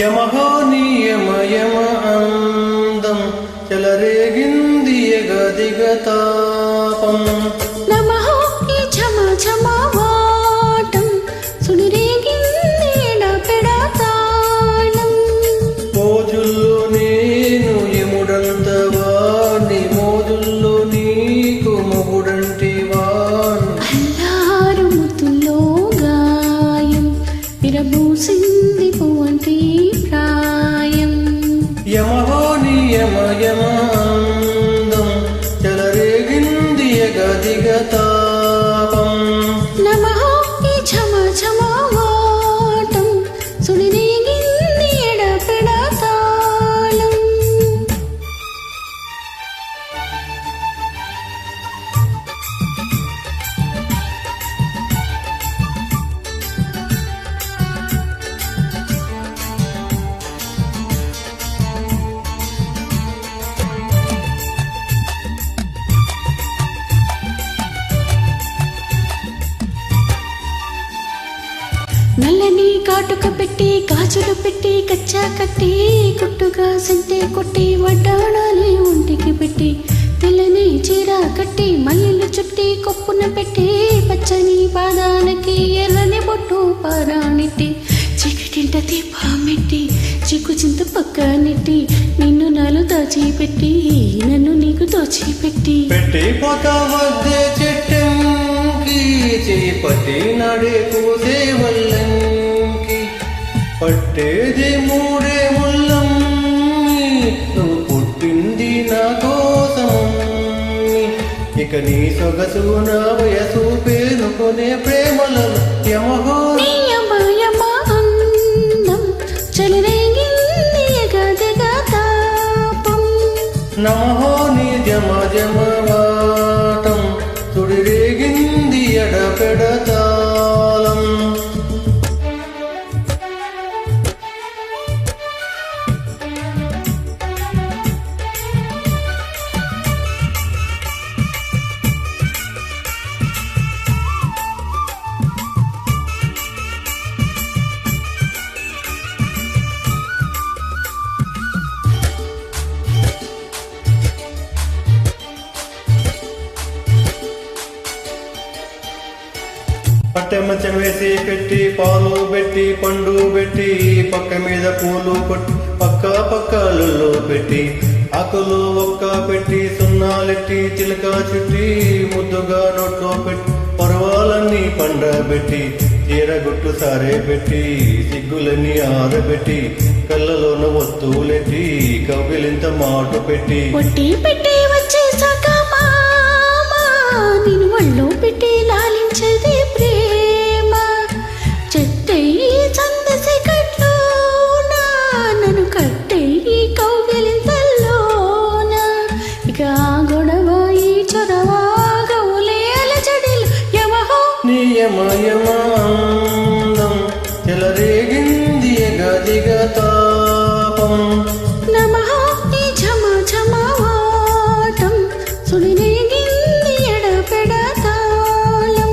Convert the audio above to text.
యమహో నల్లని కాటుక పెట్టి గాజులు పెట్టి కచ్చా కట్టి కుట్టుగా సంటే కొట్టి వడ్డాణాలి ఒంటికి పెట్టి తెల్లని చీర కట్టి మల్లెలు చుట్టి కొప్పున పెట్టి పచ్చని పాదాలకి ఎర్రని బొట్టు పారాణిట్టి చీకటింట దీపామెట్టి చిక్కు చింత పక్క నెట్టి నిన్ను నాలు దాచిపెట్టి నన్ను నీకు దోచిపెట్టి. పెట్టి పోత వద్దే చెట్టంకి నడే కూసే ఇక నీ సొగసు నా వయసు పేరుకొనే ప్రేమలలో యమహో. నియమయమ పట్టెమంచం వేసి పెట్టి పాలు పెట్టి పండు పెట్టి పక్క మీద పూలు కొట్టి పక్క పక్కలు పెట్టి ఆకులు ఒక్క పెట్టి సున్నాలెట్టి చిలక చుట్టి ముద్దుగా నోట్లో పెట్టి పర్వాలన్నీ పండబెట్టి చీరగుట్టు సారే పెట్టి సిగ్గులన్నీ ఆరబెట్టి కళ్ళలోన వస్తువులెట్టి కవిలింత మాట పెట్టి. పొట్టి పెట్టి వచ్చేసాక ఒళ్ళో పెట్టి లాలించేది నియమయమాందం చెలరేగింది ఎగదిగ తాపం. నమః ఈ ఝమ ఝమ వాటం సుడిరేగింది ఎడపెడతాళం